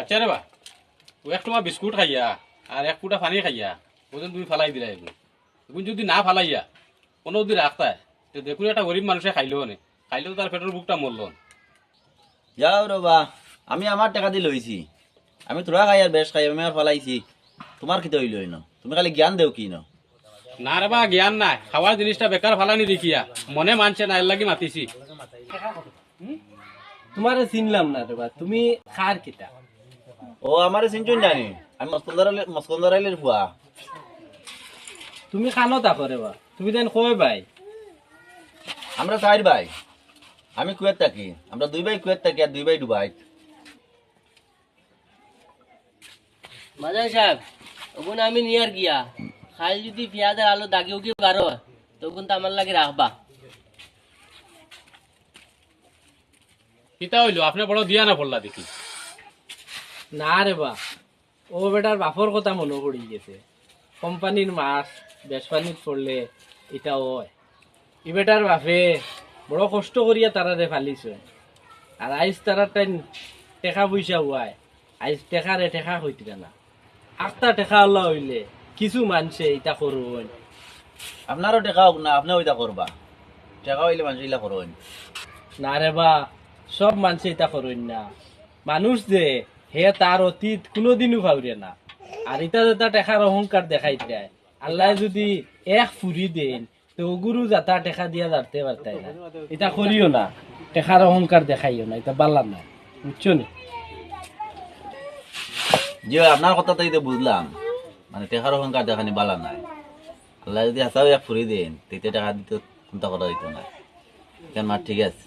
আচ্ছা রে বা ও এক তোমার বিস্কুট খাইয়া আর এক ফুটা পানি খাইয়া ওজন তুমি ফালাই দিলা এগুলো এগুলো যদি না ফালাইয়া কোনো যদি রাখতায় তো দেখুন একটা গরিব মানুষে খাইলেও নে? খাইলেও তার পেটের বুকটা মরল যাও রবা আমি আমার টাকা দিয়ে লইছি আমি তোরা খাই আর বেশ খাই আমি আর ফালাইছি। তোমার কি তৈল হইন তুমি খালি জ্ঞান দেও কি ন না রে বা জ্ঞান নাই। খাওয়ার জিনিসটা বেকার ফালানি দেখিয়া মনে মানছে না এর লাগি মাতিছি। তোমারে চিনলাম না রে বা তুমি খার কিতা ও আমার চিনচুন জানি। আমি মস্কন্দর মস্কন্দর আইলের ফুয়া তুমি খানো তা করে বা। তুমি দেন কই ভাই আমরা চার ভাই আমি কুয়েত থাকি। আমরা দুই ভাই কুয়েত থাকি আর দুই ভাই ডুবাই। মাজান সাহেব ওগুন আমি নিয়ার গিয়া। খাই যদি পেঁয়াজের আলু দাগিও কি পারো তখন তো আমার লাগে রাখবা কিতা হইল? আপনি বড় দিয়া না পড়লা দেখি। না রে বা। ও বেটার বাপর কথা মনে পড়ি গেছে। কোম্পানির মাছ বেসপানিত পড়লে এটা ওয় ই বেটার বাপে বড় কষ্ট করিয়া তারারে ফালিছে। আর আইস তারা টাইম টেকা পয়সা হওয়ায় আইস টেকারে টেকা হইতে না আখটা টেকা হল্লা হইলে কিছু মানছে এটা করুন আপনারও টেকা হোক না আপনি ওইটা করবা। টেকা হইলে মানুষ ইলা করবেন। না রে বা সব মানুষে এটা করুন না। মানুষ যে হে তার অতীত কোনোদিনও ভাবরে না। আর এটা যেটা টেকার অহংকার দেখাই দেয় আল্লাহ যদি এক ফুরি দেন, তো গুরু যাতা টেকা দিয়া যাতে পারতাই না। এটা করিও না। টেকার অহংকার দেখাইও না। এটা বালা না। বুঝছ নি? যে আপনার কথা তো বুঝলাম মানে টেকার অহংকার দেখানি বালা নাই। আল্লাহ যদি হাসাও এক ফুরি দেন, তেতিয়া টাকা দিতে চিন্তা করা দিত না কেন ঠিক আছে।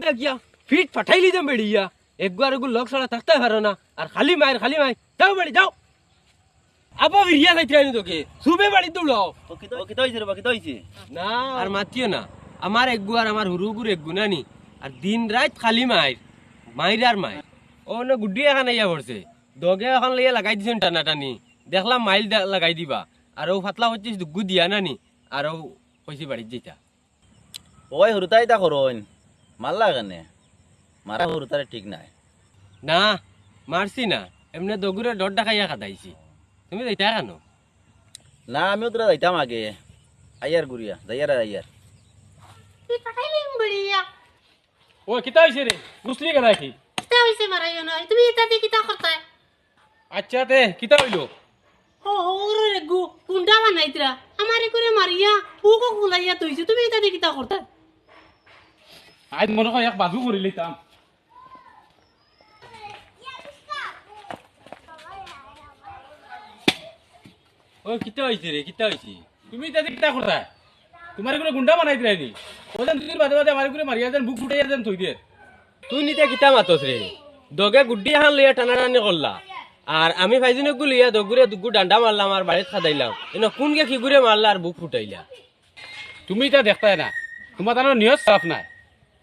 দেখিয়া ফিট ফাটাইলি যাম বেড়িয়া একবার এগুলো লোক সারা থাকতে পারো না আর খালি মায়ের খালি মায়ের যাও বেড়ি যাও আবার ইরিয়া যাইতে আনি তোকে সুবে বাড়ি দৌড়াও কিতা হয়েছে রে কিতা হয়েছে না আর মাতিও না আমার এগু আর আমার হুরু গুর এগু নানি আর দিন রাত খালি মায়ের মায়ের আর মায়ের ও না গুড্ডি এখন ইয়া পড়ছে দগে এখন লইয়া লাগাই দিছেন টানা টানি দেখলাম মাইল দা- লাগাই দিবা আর ও ফাতলা হচ্ছে দুগু দিয়া নানি আর ও কইছি বাড়ির যেটা ওই হুরুতাই তা করইন মারলা কেনে মারা হুরুতারে ঠিক নাই। না মারছি না। এমনি দগুরে ডর ডাকাইয়া খাতাইছি তুমি যাইতা কেন? না আমিও তোরা যাইতাম আগে। আইয়ার গুড়িয়া যাইয়ার আইয়ার। ও কিতা হয়েছে রে? বুঝলি কেন কি? কিতা হইছে মারাইও নয় তুমি এটা দিয়ে কিতা করতাই আচ্ছা তে কিতা হইল? ও ওর গু গুন্ডা বানাইতরা। আমারে করে মারিয়া পুকো গুলাইয়া তুইছে তুমি এটা দিয়ে কিতা করতাই আজ মনে হয় এক বাজু করে লিতাম ও কিতা হয়েছে রে কিতা হয়েছে তুমি তাদের কিতা করতা তোমার করে গুন্ডা বানাই দিলাই নি? ওজন দুদিন বাদে বাদে আমার করে মারিয়া দেন বুক ফুটাইয়া দেন থই দিয়ে। তুই নিতে কিতা মাতস রে দগে গুড্ডি এখন লইয়া টানা টানি করলা আর আমি ভাইজিনে গুলিয়া দগুরে দুগু ডান্ডা মারলাম আর বাড়িত খাদাইলাম এনে কোন গে খিগুরে মারলা আর বুক ফুটাইলা? তুমি তা দেখতাই না। তোমার তার নিয়ত সাফ নাই।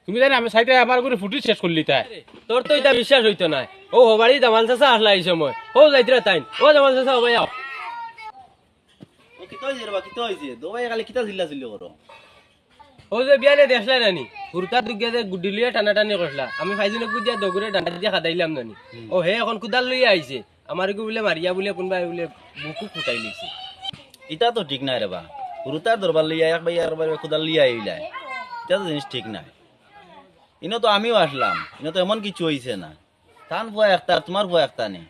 তুমি জানি আমি সাইডে আমার করে ফুটি শেষ করলি তাই। তোর তো এটা বিশ্বাস হইতো না ও হবাড়ি দামাল চাষা আসলা এই সময়। ও যাইতরা তাইন ও দামাল চাষা হবাই আও। ও কিতা হয়েছে রে বা কিতা হয়েছে দোবাই খালি কিতা চিল্লা চিল্লি করো। ও যে বিয়ানে দেখলাই নানি হুরতা দুগিয়া যে গুড্ডি টানা টানি করলা। আমি ভাইজিনে গুদিয়া দগুরে ডান্ডা দিয়া খাদাইলাম নানি। ও হে এখন কুদাল লইয়া আইছে আমার গু বলে মারিয়া বলে কোনবা বলে বুকু ফুটাই লিছে। ইটা তো ঠিক নাই রে বা। হুরুতার দরবার লিয়া এক ভাই আর কোদাল লিয়া আইলাই এটা তো জিনিস ঠিক নাই। ইনো তো আমিও আসলাম, ইনো তো এমন কিছু হইছে না। তান ফুয়া একটার তোমার ফুয়া একটা নেই।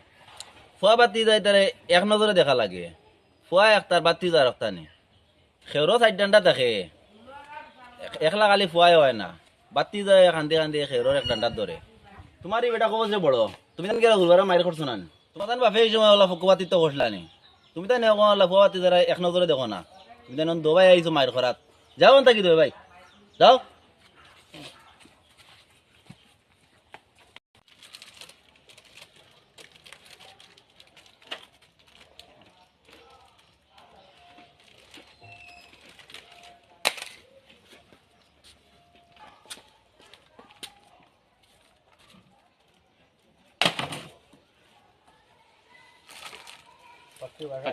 ফুয়া বাতি যায় তারে এক নজরে দেখা লাগে। ফুয়া একটার বাতি যায় একটা নেই। খেরো সাইড ডান্ডা এক- একলা কালি ফুয়াই হয় না। বাতি যায় কান্দি কান্দি খেরোর এক ডান্ডার ধরে তোমার এই বেটা কব যে বড়, তুমি তান গেলা ঘুরবার মাইর করছ না তোমার তান বাপে এই সময় ওলা ফুকুবাতি তো করছিলা নি। তুমি তাই নেও ওলা ফুয়াবাতি যারা এক নজরে দেখো না। তুমি তাই দোবাই আইছো মাইর খরাত যাও তাকি দোবাই। ভাই যাও।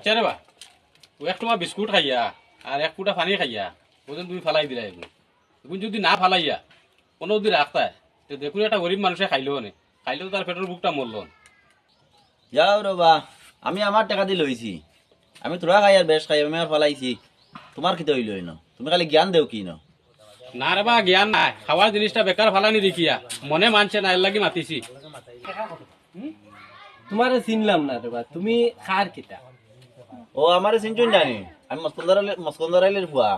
আচ্ছা রে বা ও এক তোমার বিস্কুট খাইয়া আর এক ফুটা পানি খাইয়া ওজন তুমি ফালাই দিলাই এগুলো এগুলো যদি না ফালাইয়া কোনো যদি রাখতায় তো দেখুন একটা গরিব মানুষে খাইলেও নে খাইলেও তার পেটের বুকটা মরল যাও রবা আমি আমার টাকা দিয়ে লইছি আমি তোরা খাই আর বেশ খাই আমি আর ফলাইছি। তোমার কি হইল ন তুমি খালি জ্ঞান দেও কি ন না রে বা জ্ঞান নাই খাওয়ার জিনিসটা বেকার ফালানি দেখিয়া মনে মানছে না এর লাগি মাতিছি। তোমারে চিনলাম না রে বা তুমি খার কিতা ও আমার চিনচুন জানি। আমি মস্কন্দর মস্কন্দর আইলের ফুয়া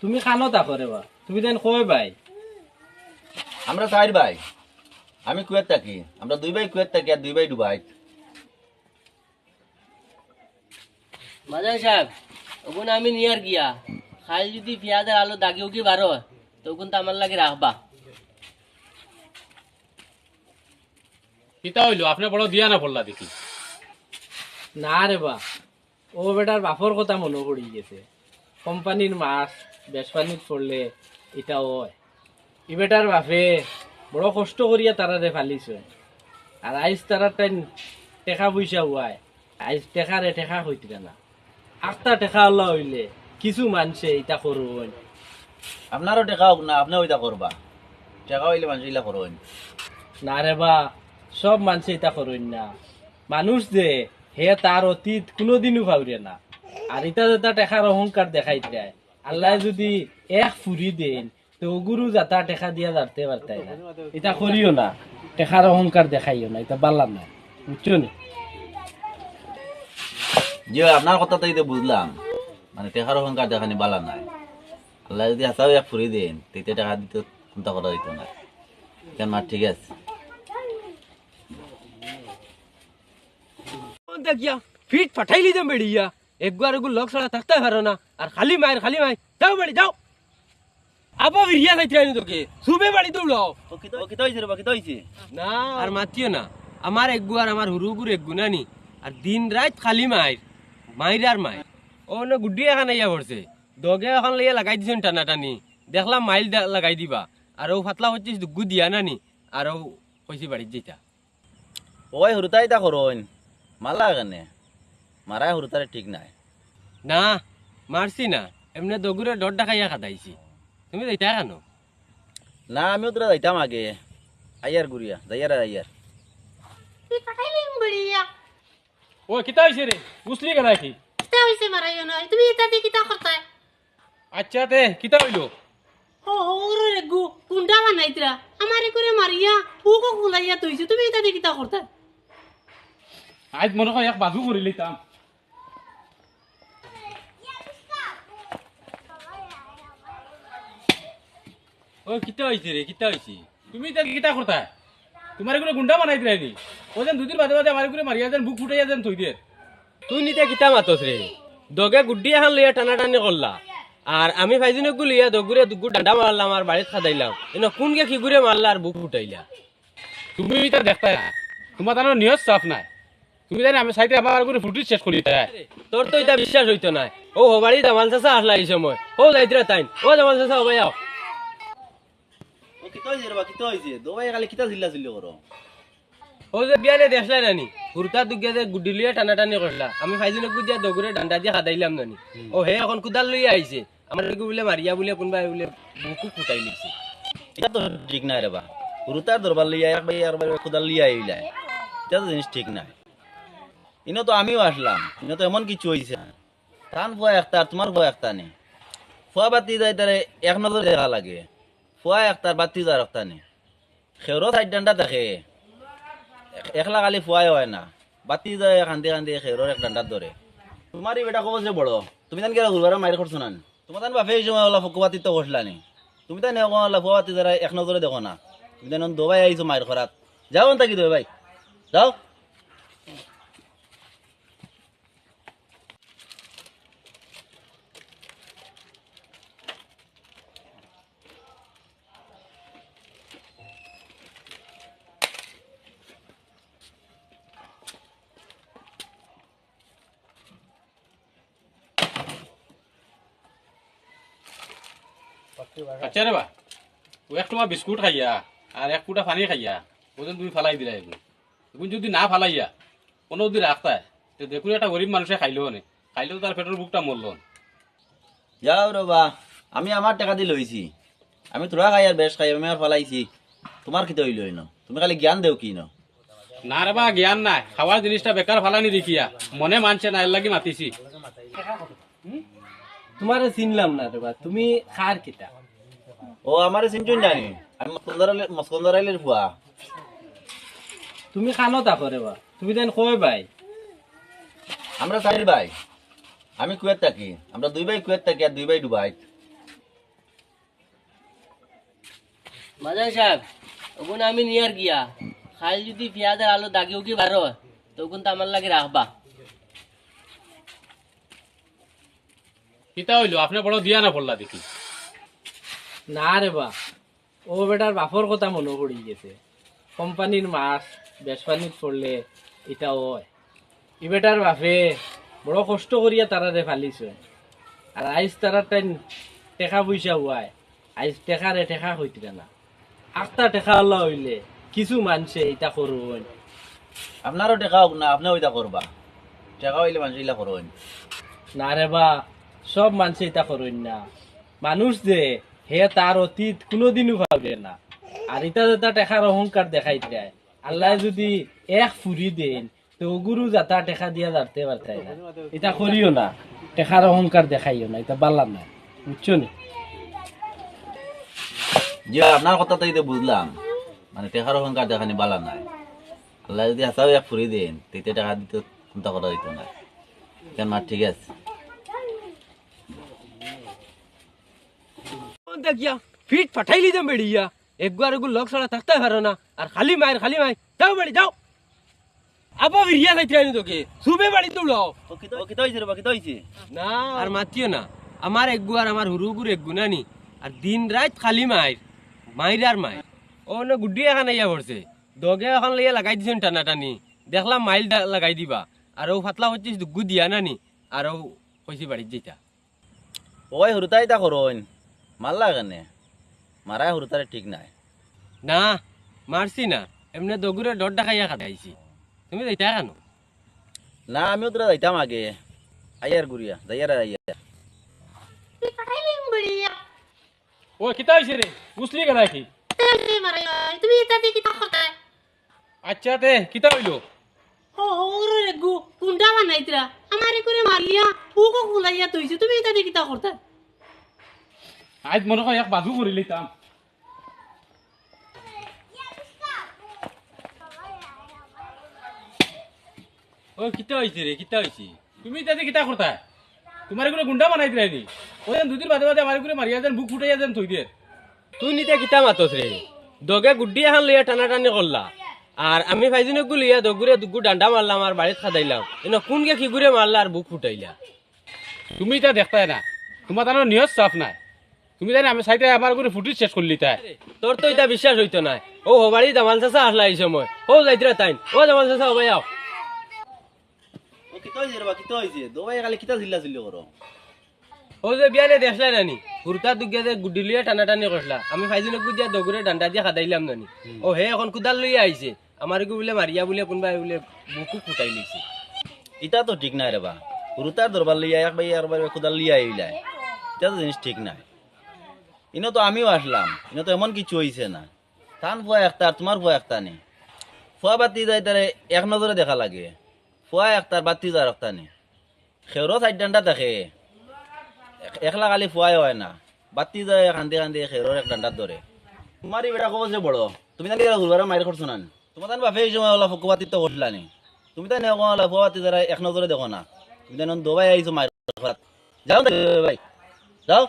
তুমি খানো তা করে বা। তুমি দেন কই ভাই আমরা চার ভাই। আমি কুয়েত থাকি। আমরা দুই ভাই কুয়েত থাকি আর দুই ভাই ডুবাই মাজান সাহেব ওগুন আমি নিয়ার গিয়া খাল যদি পেঁয়াজের আলু দাগি উগি বারো তখন তো আমার লাগে রাখবা কিতা হইল আপনি বড় দিয়া না পড়লা দেখি। না রে বা। ও বেটার বাপর কথা মনে পড়ি গেছে। কোম্পানির মাছ বেসপানিত পড়লে এটা হয়। ই বেটার বাপে বড় কষ্ট করিয়া তারারে ফালিছে। আর আইস তারা তাই টেকা পয়সা হুয়ায়। আইস টেকারে টেকা হইতে না। আটটা টেকা হল্লা হইলে কিছু মানছে এটা করুন আপনারও টেকা হোক না আপনি ওইটা করবা। টেকা হইলে মানুষ ইলা করবেন। না রে বা সব মানুষে এটা করুন না। মানুষ যে হে তার অতীত কোনোদিনও ভাবরে না। আর এটা যেটা টেকার অহংকার দেখাই দেয় আল্লাহ যদি এক ফুরি দেন, তো গুরু যাতা টেকা দিয়া যাতে পারতাই না। এটা করিও না। টেকার অহংকার দেখাইও না। এটা বালাম না। বুঝছ না? যে আপনার কথা তো বুঝলাম মানে টেকার অহংকার দেখানি বালা নাই। আল্লাহ যদি হাসাও এক ফুরি দেন, তেতিয়া টাকা দিতে চিন্তা করা দিত না কেন ঠিক আছে। দেখিয়া ফিট ফাটাইলি যাম বেড়িয়া একবার এগুলো লোক ছাড়া থাকতে পারো না। আর খালি মায়ের খালি মাই যাও বাড়ি যাও। আবার বিরিয়া খাইতে আনি তোকে। সুবে বাড়ি দৌড়াও ও কিতা হয়েছে কিতা হয়েছে না। আর মাতিও না। আমার আর আমার হুরুগুর এগু নানি আর দিন রাত খালি মায়ের। মায়ের আর মায়ের। ও না গুড্ডি এখন ইয়া পড়ছে। দগে এখন লইয়া লাগাই দিছেন টানা টানি। দেখলাম মাইল লাগাই দিবা। আর ও ফাতলা হচ্ছে দুগু দিয়া নানি আর ও কইছি বাড়ির যেটা ওই হুরুতাই তা করইন মালা কেনে মারাই হুরুতারে ঠিক নাই। না মারছি না। এমনি দগুরে ডর ডাকাইয়া খাতাইছি তুমি যাইতা কেন? না আমিও তোরা যাইতাম আগে। আইয়ার গুড়িয়া যাইয়ার আর আইয়ার। ও কিতা হয়েছে রে? বুঝলি কেন কি কিতা হইছে মারাইও নয় তুমি এটা দিয়ে কিতা করতায় আচ্ছা তে কিতা হইল? ও ওরে রে গু কুন্ডা বানাইতরা। আমারে করে মারিয়া বুকো খুলাইয়া তুইছে তুমি এটা দিয়ে কিতা করতায় আজ মনে হয় এক বাজু করে লিতাম ও কিতা হয়েছে রে কিতা হয়েছে তুমি এটা কিতা করতা তোমার করে গুন্ডা বানাই দিলাই নি? ও যেন দুদিন বাদে বাদে আমার করে মারিয়া যেন বুক ফুটাইয়া যেন থই দিয়ে। তুই নিতে কিতা মাতস রে দগে গুড্ডি এখন লইয়া টানা টানি করলা আর আমি ভাইজিনে গু লইয়া দগুরে দুগু ডান্ডা মারলাম আর বাড়িত খাদাইলাম এনে কোনকে কি ঘুরে মারলা আর বুক ফুটাইলা? তুমি এটা দেখতা না তোমার তার নিয়ত সাফ নাই। তুমি জানি আমি সাইতে আমার করে ফুটি শেষ করি। তাই তোর তো এটা বিশ্বাস হইতো না। ও হবাড়ি জামাল চাষা আসলা এই সময়। ও যাইতরা তাইন। ও জামাল চাষা হবাই আও ও কিতা হয়েছে রে বা কিতা হয়েছে দোবাই খালি কিতা করো? ও যে বিয়ালে দেখলাই নানি হুরতা দুগিয়া যে গুড্ডি লইয়া টানা টানি করলা। আমি ভাইজিনে গু দিয়া দগুরে ডান্ডা দিয়ে খাদাইলাম নানি। ও হে এখন কুদাল লইয়া আইছে। আমার এগু বলে মারিয়া বলে কোনবাই বলে বুকু ফুটাই লিছে। এটা তো ঠিক নাই রে বা। হুরুতার দরবার লিয়া এক ভাই আর খুদার লিয়া এটা তো জিনিস ঠিক নাই। ইনো তো আমিও আসলাম, ইনো তো এমন কিছু হয়েছে টান ফুয়া একটা আর তোমার ফুয়া একটা নেই। ফুয়া বাতি যায় তারে এক নজর দেখা লাগে। ফুয়া একটার বাতি যার একটা নেই। খেরো সাইড ডান্ডা এক- একলা খালি ফুয়াই হয় না। বাতি যায় কান্দি কান্দি খেরোর এক ডান্ডার ধরে। তোমার এই বেটা কব যে বড়। তুমি তান কেন ঘুরবার মায়ের করছ না তোমার তান বাপে এই সময় ওলা ফুকুবাতি তো করছিলা নি। তুমি তাই নেও ওলা ফুয়াবাতি যারা এক নজরে দেখো না। তুমি তাই দোবাই আইছো মায়ের খরাত যাও তাকি দোবাই ভাই? যাও। আচ্ছা রে বা ও এক তোমার বিস্কুট খাইয়া আর এক ফুটা পানি খাইয়া ও যেন তুমি ফালাই দিলাই এগুলো এগুলো যদি না ফালাইয়া কোনো যদি রাখতায় তো দেখুন একটা গরিব মানুষে খাইলেও নে খাইলেও তার পেটের বুকটা মরল যাও রবা আমি আমার টাকা দিয়ে লইছি আমি তোরা খাই আর বেশ খাই আমি আর ফালাইছি। তোমার কি হইল ন তুমি খালি জ্ঞান দেও কি ন? না রে বা জ্ঞান নাই। খাওয়ার জিনিসটা বেকার ফালানি দেখিয়া মনে মানছে না এর লাগি মাতিছি। তোমারে চিনলাম না রে বা তুমি খার কিতা ও আমার চিনচুন জানি। আমি মস্কন্দর আইলের ফুয়া তুমি খানো তা করে বা। তুমি দেন কই ভাই আমরা চারি ভাই আমি কুয়েত থাকি। আমরা দুই ভাই কুয়েত থাকি আর দুই ভাই ডুবাই মাজান সাহেব ওগুন আমি নিয়ার গিয়া। খাল যদি পেঁয়াজের আলু দাগি উগি বারো তখন তো আমার লাগে রাখবা কিতা হইল? আপনি বড় দিয়া না পড়লা দেখি। না রে বা। ও বেটার বাপর কথা মনে পড়ি গেছে। কোম্পানির মাছ বেসপানিত পড়লে এটা হয়। ই বেটার বাপে বড় কষ্ট করিয়া তারারে ফালিছে। আর আইস তারা টাইম টেকা পয়সা হওয়ায় আইস টেকারে টেকা হইতে না আখটা টেকা হল্লা হইলে কিছু মানছে এটা করুন আপনারও টেকা হোক না আপনি ওইটা করবা। টেকা হইলে মানুষ ইলা করবেন। না রে বা সব মানুষ এটা করুন না। মানুষ যে হে তার অতীত কোনোদিনও ভাবে না। আর এটা যেটা টেকার অহংকার দেখাই দেয় আল্লাহ যদি এক ফুরি দেন, তো গুরু যাতা টেকা দিয়া যাতে পারতাই না। এটা করিও না। টেকার অহংকার দেখাইও না। এটা বালা না। বুঝছ নি? যে আপনার কথা তো বুঝলাম মানে টেকার অহংকার দেখানি বালা নাই। আল্লাহ যদি হাসাও এক ফুরি দেন তেতে টাকা দিতে চিন্তা করা দিত না কেন ঠিক আছে? দেখিয়া ফিট ফাটাইলি যাম বেড়িয়া একবার এগুলো লোক ছাড়া থাকতে পারো না। আর খালি মায়ের খালি মাই যাও বেড়ি যাও। আবার বিরিয়া খাইতে আনি তোকে। সুবে বাড়ি তুলো। কিতা হয়েছে রে কিতা না। আর মাতিও না। আমার আর আমার হুরুগুর এগু নানি আর দিন রাত খালি মায়ের মায়ের আর মায়ের ও না গুড্ডি এখন ইয়া পড়ছে দগে এখন লইয়া লাগাই দিছেন টানা টানি। দেখলাম মাইল লাগাই দিবা। আর ও ফাতলা হচ্ছে দুগু দিয়া নানি। আর ও কইছি বাড়ির যেটা ওই হুরুতাই তা করইন মারলা কেনে মারাই হুরুতারে ঠিক নাই না মারছি না এমনি দগুরে ডর দেখাইয়া খাটাইছি তুমি যাইতা কেন না আমিও তোরা যাইতাম আগে আইয়ার গুড়িয়া যাইয়ার আইয়ার ও কিতা হইছে রে বুঝলি কেনা কি তুমি এটা দিয়ে কিতা করতে আচ্ছা তে কিতা হইল ও ওরে গু কুন্ডা বানাইতরা আমারে করে মারিয়া বুকো খুলাইয়া তুইছে তুমি এটা দিয়ে কিতা করতে আজ মনে হয় এক বাজু করে লিতাম ও কিতা হইছে রে কিতা হইছে? তুমি তাতে কিতা করতা তোমার করে গুন্ডা বানাই দিলাই নি? ওই দুদিন বাদে বাদে আমার করে মারিয়া দেন বুক ফুটাইয়া দেন থই দিয়ে। তুই নিতে কিতা মাতস রে দগে গুড্ডি এখন লইয়া টানা টানি করলা আর আমি ভাইজিনে গু লইয়া দগুরে দুগু ডান্ডা মারলাম আর বাড়িত খাদাইলাম এনে কোনকে কি ঘুরে মারলা আর বুক ফুটাইলা? তুমি তা দেখতাই না। তোমার তার নিয়ত সাফ নাই। তুমি জানি আমি সাইডে আমার করে ফুটি শেষ করলি তাই। তোর তো এটা বিশ্বাস হইতো না। ও হবাড়ি জামাল চাষা আসলা এই সময়। ও যাইতরা তাইন ও জামাল চাষা হবাই আও। ও যে বিয়ালে দেখলা নানি হুরতা দুগিয়া যে গুড্ডি লইয়া টানা টানি করলা। আমি ভাইজিনে গু দিয়া দগুরে ডান্ডা দিয়া খাদাইলাম নানি ও হে এখন কুদাল লইয়া আইছে। আমার গু বলে মারিয়া বলে কোনবাই বলে বুকু ফুটাই লিছে ইটা তো ঠিক নাই রে বা। হুরুতার দরবার লিয়া এক ভাই আর ভাই খুদার আইলাই এটা তো জিনিস ঠিক নাই। ইনো তো আমিও আসলাম, ইনো তো এমন কিছু হয়েছে না। থান ফুয়া একটার তোমার ফুয়া একটা নেই। ফুয়া বাতি যায় তারে এক নজরে দেখা লাগে। ফুয়া একটার বাতি যায় একটা নেই। খেউরও সাইড ডান্ডা এক- একলা খালি ফুয়াই হয় না। বাতি যায় কান্দি কান্দি খেউরর এক ডান্ডার ধরে তোমার বেটা কব যে বড়, তুমি জানি ঘুরবার মাইর করছ না তোমার তান বাপে এই সময় ওলা ফুকুবাতি তো করলা নি? তুমি তাই নেও ওলা ফুয়াবাতি যারা এক নজরে দেখো না। তুমি তাই দোবাই আইছো খাত যাও ভাই। যাও।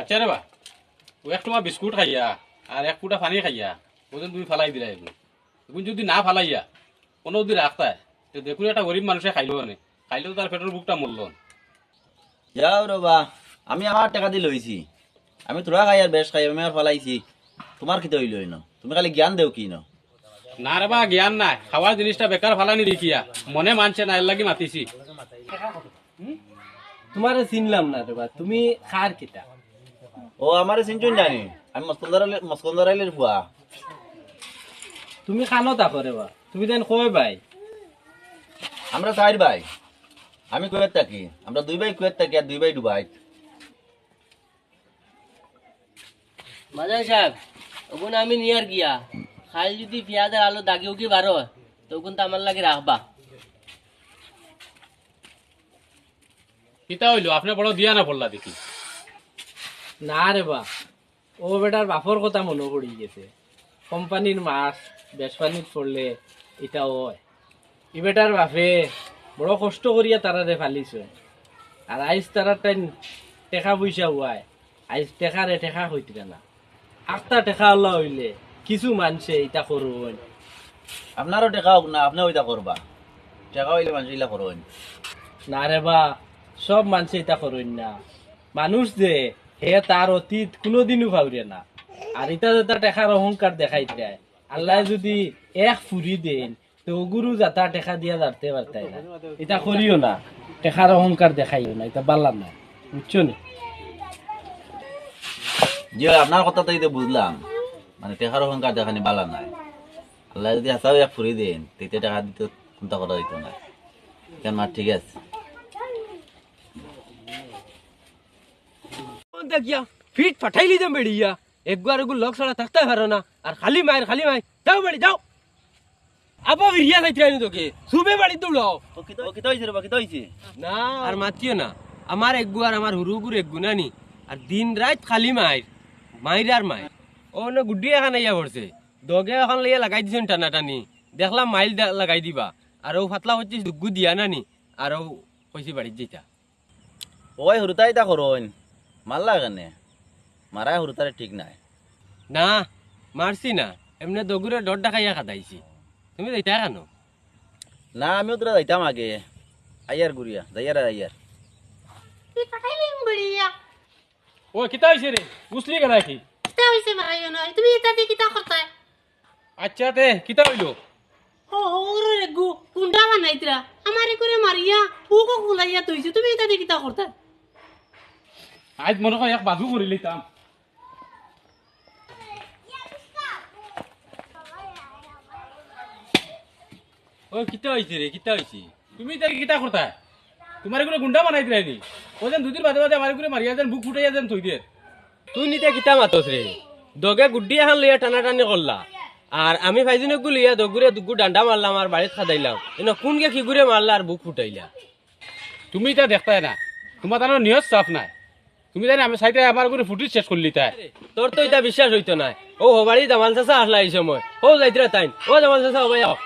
আচ্ছা রে বা ও এক তোমার বিস্কুট খাইয়া আর এক ফুটা পানি খাইয়া ওজন তুমি ফালাই দিলা এগুলো যদি না ফালাইয়া কোনো যদি রাখতায় তো দেখুন একটা গরিব মানুষে খাইলো নে খাইলেও তার পেটের বুকটা মরল যাও রবা আমি আমার টাকা দিয়ে লইছি আমি তোরা খাই আর বেশ খাই আমি আর ফালাইছি। তোমার কি তৈল হইন তুমি খালি জ্ঞান দেও কি ন না রে বা জ্ঞান নাই। খাওয়ার জিনিসটা বেকার ফালানি দেখিয়া। মনে মানছে না এর লাগি মাতিছি তোমারে চিনলাম না রে বা তুমি খার কিতা? ও আমার চিনচুন জানি। আমি মস্কন্দর মস্কন্দর আইলের ফুয়া তুমি খানো তা করে বা তুমি দেন কই ভাই আমরা চার ভাই আমি কুয়েত থাকি আমরা দুই ভাই কুয়েত থাকি আর দুই ভাই ডুবাই বাজান সাহেব ওগুন আমি নিয়ার গিয়া। খাল যদি পেঁয়াজের আলু দাগি উগি বারো তখন তো আমার লাগে রাখবা কিতা হইল আপনি বড় দিয়া না পড়লা দেখি। না রে বা ও বেটার বাপর কথা মনে পড়ি গেছে। কোম্পানির মাছ বেসপানিত পড়লে এটা হয়। ই বেটার বাপে বড় কষ্ট করিয়া তারারে ফালিছে। আর আইস তারার টাইম টেকা পয়সা হওয়ায় আইস টেকারে টেকা হইতে না আখটা টেকা আল্লাহ হইলে কিছু মানছে এটা করুন আপনারও টেকা হোক না আপনি ওইটা করবা। টেকা হইলে মানুষ ইলা করবেন। না রে বা সব মানুষে এটা করুন না। মানুষ যে, হে তার অতীত কোনোদিনও ভাবরে না। আর এটা যে তার টেকার অহংকার দেখাই দেয়। আল্লাহ যদি এক ফুরি দেন, তো গুরু যাতা টেকা দিয়া যাতে পারতাই না। এটা করিও না। টেকার অহংকার দেখাইও না। এটা বাল্লাম না। বুঝছ নি? যে, আপনার কথা তো বুঝলাম। মানে টেকার অহংকার দেখানি বালা নাই আল্লাহ যদি হাসাও এক ফুরি দেন তেতিয়া টাকা দিতে চিন্তা করা দিত না। কেন ঠিক আছে। দেখিয়া ফিট ফাটাইলি যাম বেড়িয়া একবার এগুলো লোক ছাড়া থাকতে পারো না আর খালি মায়ের খালি মায়ের যাও বাড়ি যাও আবার ফিরিয়া যাইতে তোকে সুবে বাড়ি দৌড়াও ও কিতা হইছে রে কিতা হইছে না আর মাতিও না আমার এগু আর আমার হুরুগুর এগু নানি আর দিন রাত খালি মায়ের মায়ের আর মায়ের ও না গুড্ডি এখন ইয়া পড়ছে দগে এখন লইয়া লাগাই দিছেন টানা টানি দেখলাম মাইল দে- লাগাই দিবা আর ও ফাতলা হচ্ছে দুগু দিয়া নানি আর ও কইছি বাড়ির যেটা ওই হুরুতাই তা করুন মারলা কেনে মারাই হুরুতারে ঠিক নাই। না মারছি না। এমনি দগুরে ডর ডাকাইয়া খাতাইছি তুমি যাইতা কেন? না আমিও তোরা যাইতাম আগে। আইয়ার গুড়িয়া যাইয়ার আর আইয়ার। ও কিতা হইছে রে? বুঝলি কেন কি? কিতা হইছে মারাইও নয় তুমি এটা দিয়ে কিতা করতাই আচ্ছা তে কিতা হইল? ও ওরে গু কুন্ডা বানাইতরা। আমারে করে মারিয়া বুকো কুলাইয়া তুইছে তুমি এটা দিয়ে কিতা করতাই আজ মনে হয় এক বাজু করে লইতাম ও কিতা হইছে রে কিতা হইছে? তুমি তাই কিতা করতা তোমার কোনো গুন্ডা বানাই দিলাই নি? ও যেন দুদিন বাদে বাদে আমার করে মারিয়া যেন বুক ফুটাইয়া যেন থই দিয়ে। তুই নিতে কিতা মাতস রে দগে গুড্ডি এখন লইয়া টানা টানি করলা আর আমি ভাইজনে গু লইয়া দগুরে দুগু ডান্ডা মারলাম আর বাড়িত খাদাইলাম এনে কোনকে খিগুরে মারলা আর বুক ফুটাইলা? তুমি তা দেখতাই না। তোমার তার নিয়ত সাফ নাই। তুমি জানি আমি সাইতে আমার করে ফুটি শেষ করলি তাই। তোর তো এটা বিশ্বাস হইতো না। ও হবাড়ি জামাল চাষা আসলা এই সময়। ও যাইতরা তাইন ও জামাল চাষা হবাই আও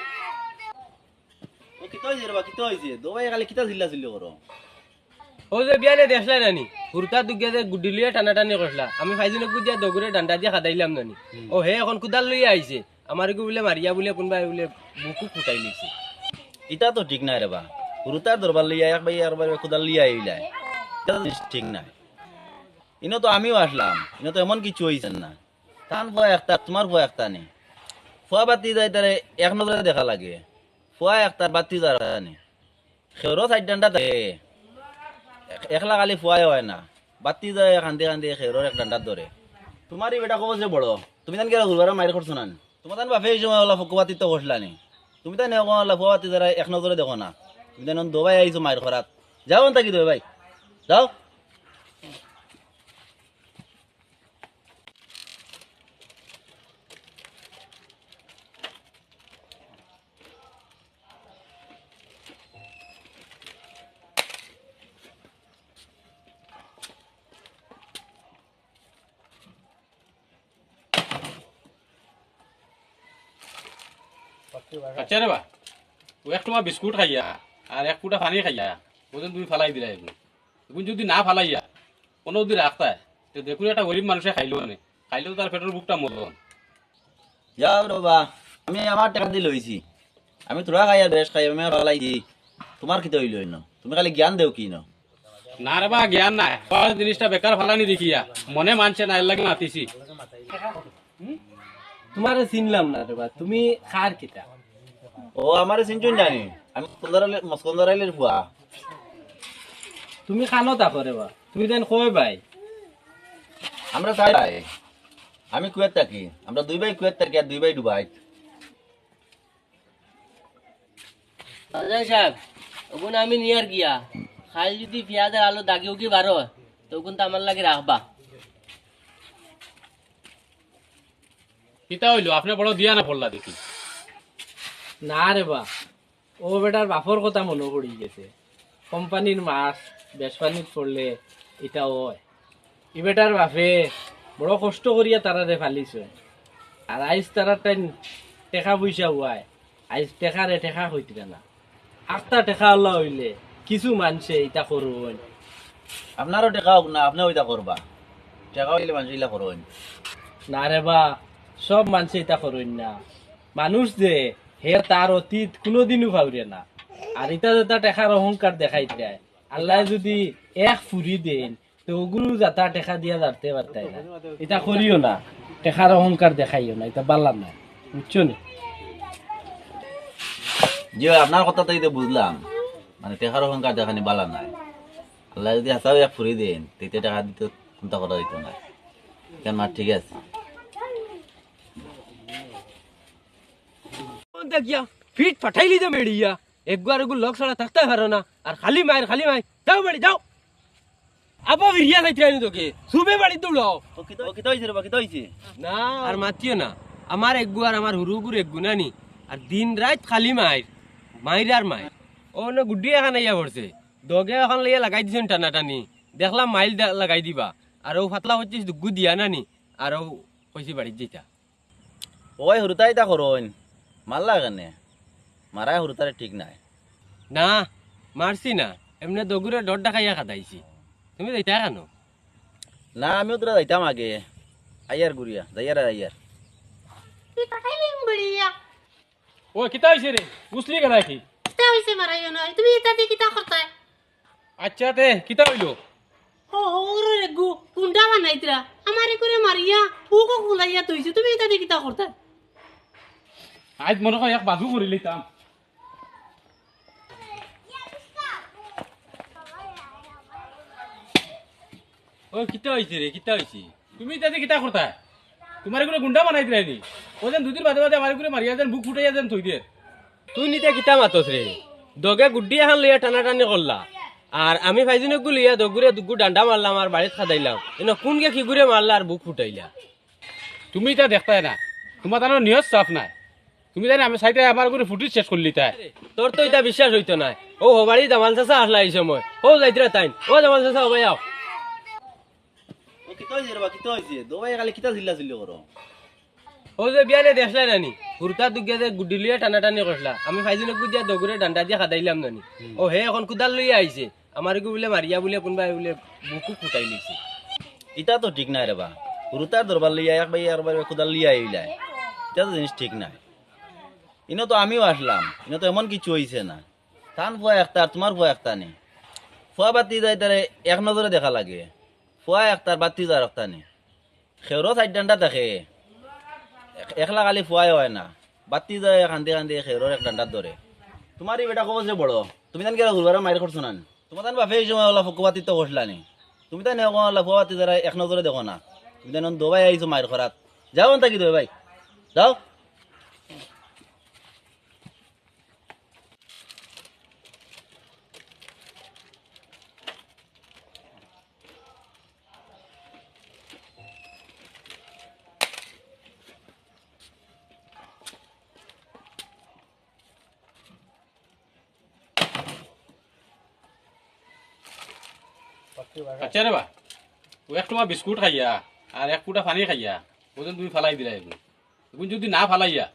ও কিতা হইছে বা কিতা হইছে? দোবাই খালি কিতা চিল্লা চিল্লি করো? ও যে বিয়ানে দেখলা নানি হুরতা দুগিয়া যে গুড্ডি লইয়া টানা টানি করলা। আমি ভাইজনে গু দিয়া দগুরে ডান্ডা দিয়া খাদাইলাম নানি। ও হে এখন কুদাল লইয়া আইছে আমার গু বলে মারিয়া বলে কোনবা বলে বুকু ফুটাই লিছে। ইটা তো ঠিক নাই রে বা। হুরুতার দরবার লিয়া এক ভাই আর ভাই খুদাল লিয়া আইলাই ঠিক নাই। ইনো তো আমিও আসলাম, ইনো তো এমন কিছু হইছে না। তান ফুয়া একটা, তোমার ফুয়া একটা নেই ফুয়া বাতি যাই তারে এক নজরে দেখা লাগে। ফুয়া একটার বাতি যার নে। খেরো সাইড ডান্ডা থাকে একলা খালি ফুয়াই হয় না। বাতি যায় কান্দি কান্দি খেরোর এক ডান্ডার ধরে তোমারই বেটা কব যে বড়, তুমি তান কেন ঘুরবার মাইর করছ না তোমার তান বাপে এই সময় ওলা ফুকুবাতি তো করছিলা নি। তুমি তাই নেও ওলা ফুয়াবাতি যারা এক নজরে দেখো না। তুমি তাই দোবাই আইছো মাইর করাত যাও তাকি দোবাই ভাই? যাও। আচ্ছা রে বা ও এক তোমার বিস্কুট খাইয়া আর এক ফুটা পানি খাইয়া ওজন তুমি ফালাই দিলা এগুলো এগুলো যদি না ফালাইয়া কোনো যদি রাখতা তো দেখুন একটা গরিব মানুষে খাইলো নে? খাইলেও তার পেটের বুকটা মরল যাও রে বাবা আমি আমার টাকা দিয়ে লইছি আমি তোরা খাই বেশ খাই আমি লাইছি তোমার কি হইল ন তুমি খালি জ্ঞান দেও কি ন? না রে বা জ্ঞান নাই। খাওয়ার জিনিসটা বেকার ফালানি দেখিয়া মনে মানছে না এর লাগে মাতিছি। তোমারে চিনলাম না রে বা তুমি খার কিতা ও আমার চিনচুন জানি। আমি মস্কন্দর আইলের ফুয়া তুমি খানো তা করে বা। তুমি দেন কই ভাই আমরা চাই ভাই আমি কুয়েত থাকি। আমরা দুই ভাই কুয়েত থাকি আর দুই ভাই ডুবাই বাজান সাহেব ওগুন আমি নিয়ার গিয়া খাল যদি পেঁয়াজের আলু দাগি উগি বারো তখন তো আমার লাগে রাখবা কিতা হইল আপনি বড় দিয়া না পড়লা দেখি। না রে বা। ও বেটার বাপর কথা মনে পড়ি গেছে। কোম্পানির মাছ বেসপানিত পড়লে এটা হয়। ই বেটার বাপে বড় কষ্ট করিয়া তারারে ফালিছে। আর আইস তারা টাইম টেকা পয়সা হুয়ায়। আইস টেকারে টেকা হইতে না। আটটা টেকা হল্লা হইলে কিছু মানছে এটা করুন আপনারও টেকা হোক না আপনি ওইটা করবা। টেকা হইলে মানুষ ইলা করবেন। না রে বা সব মানুষে এটা করুন না। মানুষ যে হে তার অতীত কোনোদিনও ভাবরে না। আর এটা যাতা টেকার অহংকার দেখাই দেয় আল্লাহ যদি এক ফুরি দেন, তো ওগুলো যাতা টেকা দিয়া যাতে পারতাই না। এটা করিও না। টেকার অহংকার দেখাইও না। এটা বাল্লাম না বুঝছ নি? যে আপনার কথা তো বুঝলাম মানে টেকার অহংকার দেখানি বালা নাই। আল্লাহ যদি হাসাও এক ফুরি দেন, তেতিয়া টাকা দিতে চিন্তা করা দিত না কেন ঠিক আছে। দেখিয়া ফিট ফাটাইলি যে মেড়িয়া একবার এগুলো লোক ছাড়া থাকতে পারো না আর খালি মায়ের খালি মাই যাও বাড়ি যাও। আপা বিরিয়া খাইতে তোকে। সুবে বাড়ি দৌড়াও ও কিতা ও কিতা হইছে? না। আর মাতিও না। আমার এগু আর আমার হুরুগুর এগু নানি আর দিন রাত খালি মায়ের। মায়ের আর মায়ের। ও না গুড্ডি এখন ইয়া পড়ছে। দগে এখন লইয়া লাগাই দিছেন টানা টানি। দেখলাম মাইল লাগাই দিবা। আর ও ফাতলা হচ্ছে দুগু দিয়া নানি। আর ও কইছি বাড়ির যেটা ওই হুরুতাই তা করইন মারলা কেনে মারাই হুরুতারে ঠিক নাই। না মারছি না এমনি দগুরে ডর ডাকাইয়া খাতাইছি তুমি যাইতা কেন? না আমিও তোরা যাইতাম আগে। আইয়ার গুড়িয়া যাইয়ার আইয়ার। ও কিতা হইছে রে? বুঝলি গেলা কি কিতা হইছে মারাইও নয় তুমি এটা দিয়ে কিতা করতে আচ্ছা তে কিতা হইল? ও ওরে রে গু কুন্ডা বানাইতরা। আমারে করে মারিয়া বুকো খুলাইয়া তুইছে তুমি এটা দিয়ে কিতা করতে আজ মনে হয় এক বাজু করে লিতাম ও কিতা হয়েছে রে কিতা হয়েছে তুমি তাতে কিতা করতা তোমার করে গুন্ডা বানাই দিলাই নি? ও যেন দুদিন বাদে বাদে আমার করে মারিয়া যেন বুক ফুটাইয়া যেন থই দিয়ে। তুই নিতে কিতা মাতস রে দগে গুড্ডি এখন লইয়া টানা টানি করলা আর আমি ভাইজনে গু লইয়া দগুরে দুগু ডান্ডা মারলাম আর বাড়িত খাদাইলাম এনে কোনকে কি ঘুরে মারলা আর বুক ফুটাইলা? তুমি তা দেখতাই না। তোমার তার নিয়ত সাফ নাই। তুমি জানি আমি সাইতে আমার করে ফুটি শেষ করলি তাই। তোর তো এটা বিশ্বাস হইতো না। ও হবাড়ি জামাল চাষা আসলা এই সময়। ও যাইতরা তাইন। ও জামাল চাষা হবাই আও। ও কিতা হইছে রে বা কিতা হইছে? দোবাই খালি কিতা চিল্লা চিল্লি করো। ও যে বিয়ালে দেখলাই নানি হুরতা দুগিয়া যে গুড্ডি লইয়া টানা টানি করলা। আমি ভাইজনে গু দিয়া দগুরে ডান্ডা দিয়া খাদাইলাম নানি। ও হে এখন কুদাল লইয়া আইছে আমার গু বলে মারিয়া বলে কোনবাই বলে বুকু ফুটাই লিছে। ইটা তো ঠিক নাই রে বা। হুরুতার দরবার লিয়া এক ভাই আর ভাই খুদার আইলাই এটা তো জিনিস ঠিক নাই। ইনো তো আমিও আসলাম, ইনো তো এমন কিছু হইছে না। থান ফুয়া একটা তোমার ফুয়া একটা নেই। ফুয়া বাতি যায় তারে এক নজরে দেখা লাগে। ফুয়া একটার বাতি যায় একটা নেই। খেউরও সাইড ডান্ডা এক- একলা খালি ফুয়াই হয় না। বাতি যায় কান্দি কান্দি খেউরর এক ডান্ডার ধরে তোমার এই বেটা কব যে বড়, তুমি তান গেলা ঘুরবার মাইর করছ না তোমার তান বাপে এই সময় ওলা ফুকুবাতি তো করছিলা নি? তুমি তাই নেও ওলা ফুয়াবাতি যারা এক নজরে দেখো না। তুমি তাই দোবাই আইছো মাইর করাত যাও তাকি দোবাই। ভাই যাও। আচ্ছা রে বা ও এক তোমার বিস্কুট খাইয়া আর এক ফুটা পানি খাইয়া ও যেন তুমি ফালাই এগুলো এগুলো যদি না ফালাইয়া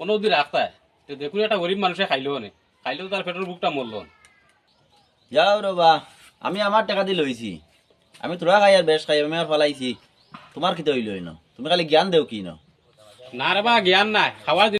কোনো যদি রাখতায় তো দেখুন একটা গরিব মানুষে খাইলেও নে খাইলেও তার পেটের বুকটা মরলো যাও রবা আমি আমার টাকা দিয়ে লইছি আমি তোরা খাই আর বেশ খাই আমি আর ফালাইছি। তোমার কি হইল ন তুমি খালি জ্ঞান দেও কি না রে বা জ্ঞান নাই খাওয়ার